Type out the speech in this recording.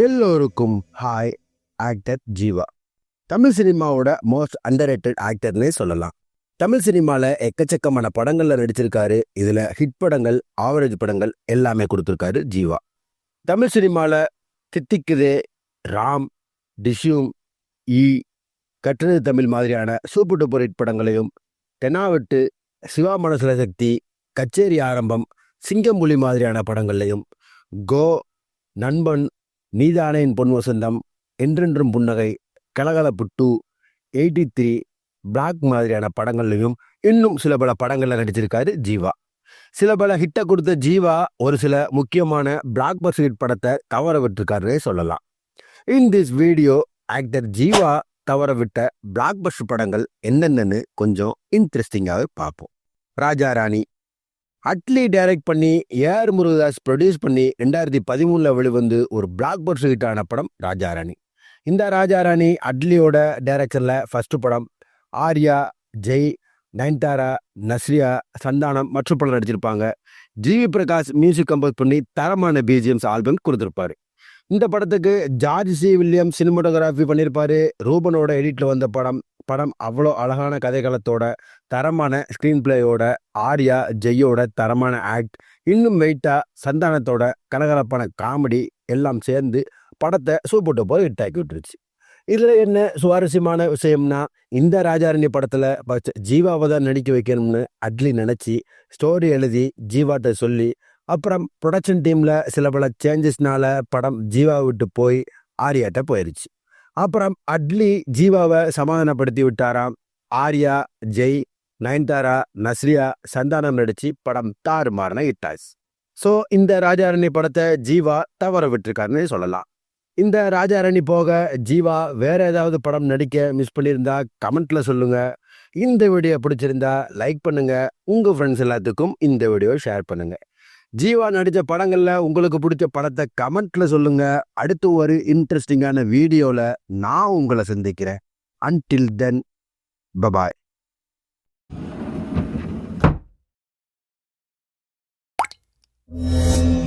எல்லோருக்கும் hi actor Jeeva. Tamil சினிமாவோட most under ஆக்டர்னே சொல்லலாம். தமிழ் சினிமாவில் எக்கச்சக்கமான படங்களில் நடிச்சிருக்காரு. இதில் ஹிட் படங்கள் ஆவரேஜ் படங்கள் எல்லாமே கொடுத்துருக்காரு ஜீவா. தமிழ் சினிமாவில் தித்திக்குதே ராம் டிஷ்யூம் ஈ கட்டுரை தமிழ் மாதிரியான சூப்பர் டூப்பர் ஹிட் படங்களையும் தெனாவெட்டு சிவா மனசுல சக்தி கச்சேரி ஆரம்பம் சிங்கம்புலி மாதிரியான படங்கள்லையும் கோ நண்பன் நீதானேன் பொன் வசந்தம்? என்றென்றும் புன்னகை. கலகலப்பு டூ எயிட்டி த்ரீ பிளாக் மாதிரியான படங்கள்லையும் இன்னும் சில பல படங்களில் நடிச்சிருக்காரு ஜீவா. சில பல ஹிட்டை கொடுத்த ஜீவா ஒரு சில முக்கியமான பிளாக் பஸ் ஹிட் படத்தை தவற விட்டுருக்காருன்னே சொல்லலாம். In this video actor Jiiva தவற விட்ட பிளாக் பஸ்டர் படங்கள் என்னென்னு கொஞ்சம் இன்ட்ரெஸ்டிங்காக பார்ப்போம். ராஜா ராணி அட்லி டைரக்ட் பண்ணி ஏஆர் முருகதாஸ் ப்ரொடியூஸ் பண்ணி ரெண்டாயிரத்தி பதிமூணில் வெளிவந்து ஒரு பிளாக் பஸ்டர் ஹிட்டான படம் ராஜா ராணி இந்த ராஜா ராணி அட்லியோட டைரக்ஷனில் ஃபஸ்ட்டு படம் ஆர்யா ஜெய் நயன்தாரா நஸ்ரியா சந்தானம் மற்றும் படம் நடிச்சிருப்பாங்க. ஜிவி பிரகாஷ் மியூசிக் கம்போஸ் பண்ணி தரமான பிஜிஎம்ஸ் ஆல்பம் கொடுத்துருப்பாரு. இந்த படத்துக்கு ஜார்ஜ் சி. வில்லியம் சினிமோட்டோகிராஃபி பண்ணியிருப்பாரு. ரூபனோட எடிட்டில் வந்த படம். படம் அவ்வளோ அழகான கதைகளத்தோட தரமான ஸ்க்ரீன் பிளேயோட ஆர்யா ஜெய்யோட தரமான ஆக்ட் இன்னும் வெயிட்டா சந்தானத்தோட கலகலப்பான காமெடி எல்லாம் சேர்ந்து படத்தை சூப்பர் போய் ஹிட் ஆக்கி விட்டுருச்சு. இதில் என்ன சுவாரஸ்யமான விஷயம்னா இந்த ராஜாரணி படத்தில் ஜீவாவை தான் நடிக்க வைக்கணும்னு அட்லி நினச்சி ஸ்டோரி எழுதி ஜீவாட்ட சொல்லி அப்புறம் ப்ரொடக்ஷன் டீமில் சில பல சேஞ்சஸ்னால படம் ஜீவா விட்டு போய் ஆரியாட்ட போயிடுச்சு அப்புறம் அட்லி ஜீவாவை சமாதானப்படுத்தி விட்டாராம். ஆர்யா ஜெய் நயன்தாரா நஸ்ரியா சந்தானம் நடிச்சு படம் தாறுமாறின இட்டாஸ் ஸோ இந்த ராஜாரணி படத்தை ஜீவா தவற விட்டுருக்காருன்னு சொல்லலாம். இந்த ராஜாரணி போக ஜீவா வேற ஏதாவது படம் நடிக்க மிஸ் பண்ணியிருந்தா கமெண்ட்ல சொல்லுங்க. இந்த வீடியோ பிடிச்சிருந்தா லைக் பண்ணுங்க. உங்க ஃப்ரெண்ட்ஸ் எல்லாத்துக்கும் இந்த வீடியோ ஷேர் பண்ணுங்க. ஜீவா நடித்த படங்களில் உங்களுக்கு பிடிச்ச படத்தை கமெண்ட்ல சொல்லுங்க அடுத்து ஒரு இன்ட்ரெஸ்டிங்கான வீடியோவில் நான் உங்களை சந்திக்கிறேன் அன்டில் தென் பபாய் Yeah.